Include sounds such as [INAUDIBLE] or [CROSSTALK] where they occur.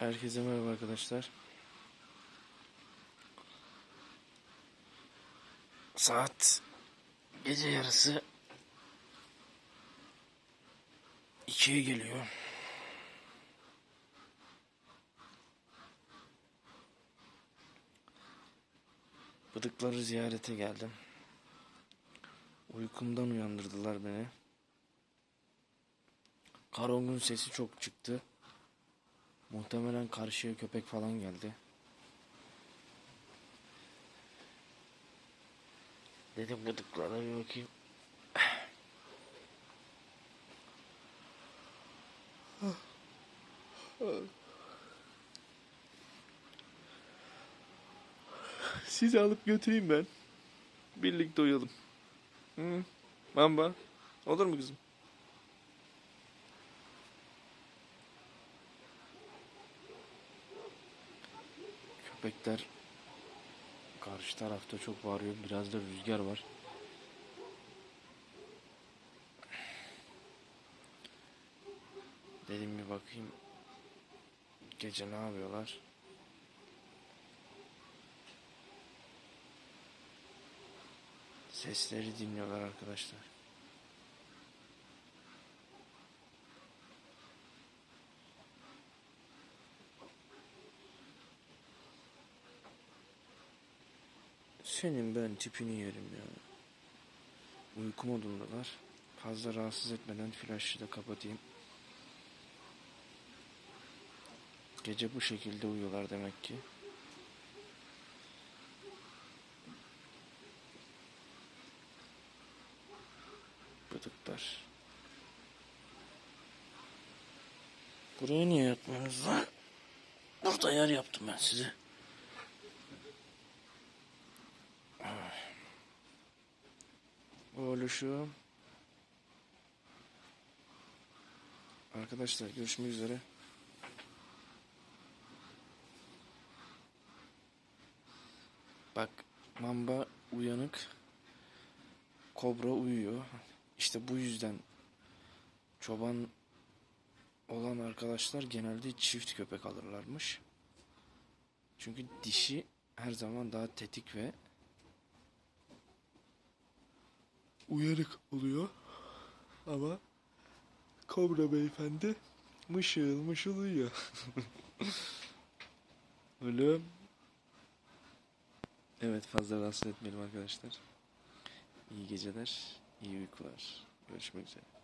Herkese merhaba arkadaşlar. Saat gece yarısı 2'ye geliyor. Bıdıkları ziyarete geldim. Uykumdan uyandırdılar beni. Karongun sesi çok çıktı. Muhtemelen karşıya köpek falan geldi. Dedim gıdıklara bir bakayım. Sizi alıp götüreyim ben. Birlikte uyuyalım. Hı? Mamba. Olur mu kızım? Köpekler karşı tarafta çok bağırıyor. Biraz da rüzgar var. Dedim bir bakayım. Gece ne yapıyorlar? Sesleri dinliyorlar arkadaşlar. Senin ben tipini yerim ya. Uyku modundalar. Fazla rahatsız etmeden flaşı da kapatayım. Gece bu şekilde uyuyorlar demek ki. Bıdıklar. Buraya niye yatmıyorsunuz lan? Burada yer yaptım ben size. Oğluşum. Arkadaşlar görüşmek üzere. Bak mamba uyanık. Kobra uyuyor. İşte bu yüzden çoban olan arkadaşlar genelde çift köpek alırlarmış. Çünkü dişi her zaman daha tetik ve uyanık oluyor. Ama Kobra beyefendi mışıl mışıl uyuyor. [LAUGHS] Oğlum. Evet fazla rahatsız etmeyelim arkadaşlar. İyi geceler, iyi uykular. Görüşmek üzere.